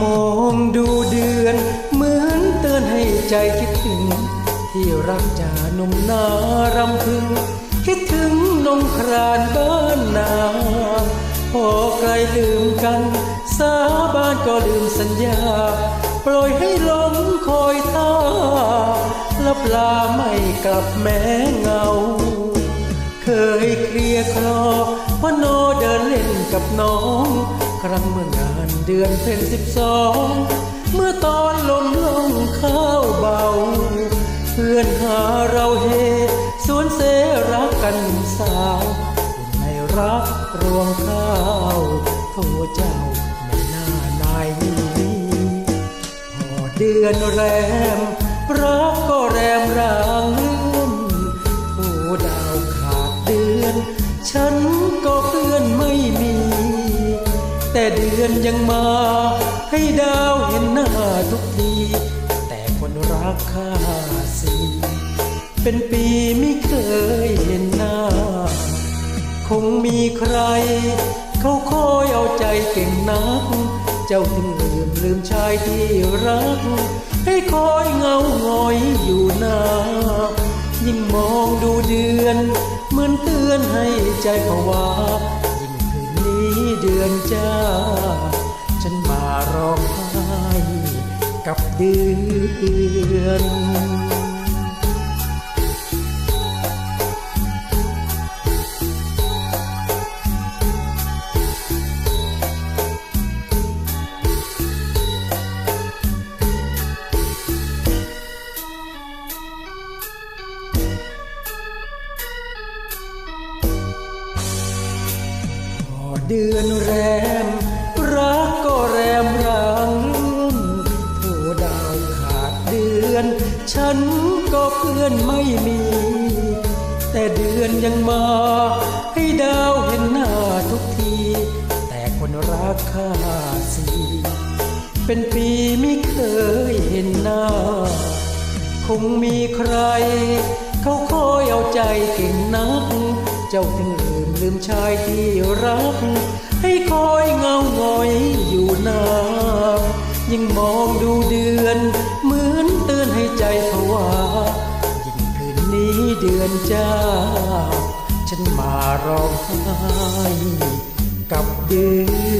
มองดูเดือน เหมือนเตือนให้ใจคิดถึง ที่รักจานุ่มนารำพึง คิดถึงนงครานบ้านนาพอไกลลืมกัน สาบานก็ลืมสัญญา ปล่อยให้ลงคอยท่าลับลาไม่กลับแม้เงา เคยเคลียคลอพ่อโนเดินเล่นกับน้อง ครั้งเมื่องานเดือนเพ็ญสิบสองเมื่อตอนลมลงข้าวเบา เพื่อนหาเราเฮสวนเสรักกันสาวในรักรวงข้าวโทเจ้าไม่น่านายนี้พอเดือนแรมรักก็แร แต่เดือนยังมา ให้ดาวเห็นหน้าทุกที แต่คนรักข้าสิเป็นปีไม่เคยเห็นหน้า คงมีใคร เขาคอยเอาใจเก่งนัก เจ้าถึงลืมลืมชายที่รัก ให้คอยเงาหงอยอยู่หน้า ยิ่งมองดูเดือน เหมือนเตือนให้ใจผวา เดือนจ้า ฉันมาร้องไห้กับเดือน เดือนแรม รักก็แรมรางเลื่อนโทดาวขาดเดือน ฉันก็เพื่อนไม่มี แต่เดือนยังมา ให้ดาวเห็นหน้าทุกที แต่คนรักข้าสิเป็นปีไม่เคยเห็นหน้า คงมีใคร เขาคอยเอาใจเก่งนัก เจ้าถึงลืม ลืมชายที่รัก ให้คอยเงาหงอยอยู่นานยิ่งมองดูเดือน เหมือนเตือนให้ใจผวายิ่งคืนนี้เดือนจ้า ฉันมาร้องไห้กับเดือน